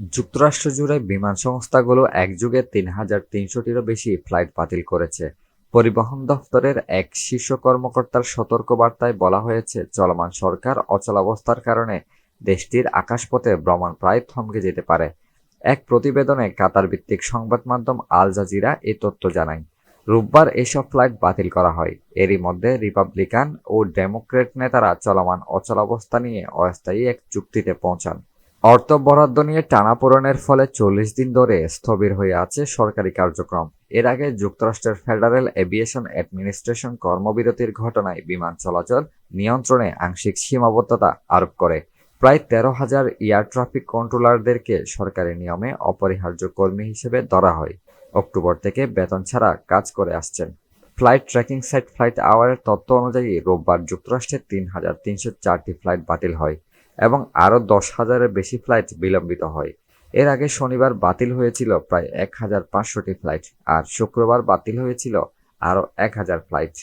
যুক্তরাষ্ট্র জুড়ে বিমান সংস্থাগুলো একযুগে তিন হাজার তিনশোটিরও বেশি ফ্লাইট বাতিল করেছে। পরিবহন দফতরের এক শীর্ষ কর্মকর্তার সতর্কবার্তায় বলা হয়েছে, চলমান সরকার অচলাবস্থার কারণে দেশটির আকাশপথে ভ্রমণ প্রায় থমকে যেতে পারে। এক প্রতিবেদনে কাতার ভিত্তিক সংবাদ মাধ্যম আল জাজিরা এই তথ্য জানায়, রোববার এসব ফ্লাইট বাতিল করা হয়। এরই মধ্যে রিপাবলিকান ও ডেমোক্রেট নেতারা চলমান অচলাবস্থা নিয়ে অস্থায়ী এক চুক্তিতে পৌঁছান। অর্থ বরাদ্দ নিয়ে টানাপোড়েনের ফলে চল্লিশ দিন ধরে স্থবির হয়ে আছে সরকারি কার্যক্রম। এর আগে যুক্তরাষ্ট্রের ফেডারেল এভিয়েশন অ্যাডমিনিস্ট্রেশন কর্মবিরতির ঘটনায় বিমান চলাচল নিয়ন্ত্রণে আংশিক সীমাবদ্ধতা আরোপ করে। প্রায় তেরো হাজার এয়ার ট্রাফিক কন্ট্রোলারদেরকে সরকারি নিয়মে অপরিহার্য কর্মী হিসেবে ধরা হয়। অক্টোবর থেকে বেতন ছাড়া কাজ করে আসছেন। ফ্লাইট ট্র্যাকিং সাইট ফ্লাইট আওয়ারের তথ্য অনুযায়ী রোববার যুক্তরাষ্ট্রে তিন হাজার তিনশো চারটি ফ্লাইট বাতিল হয়। এবং আরও দশ হাজারের বেশি ফ্লাইট বিলম্বিত হয় এর আগে শনিবার বাতিল হয়েছিল প্রায় এক হাজার পাঁচশোটি ফ্লাইট আর শুক্রবার বাতিল হয়েছিল আরও এক হাজার ফ্লাইট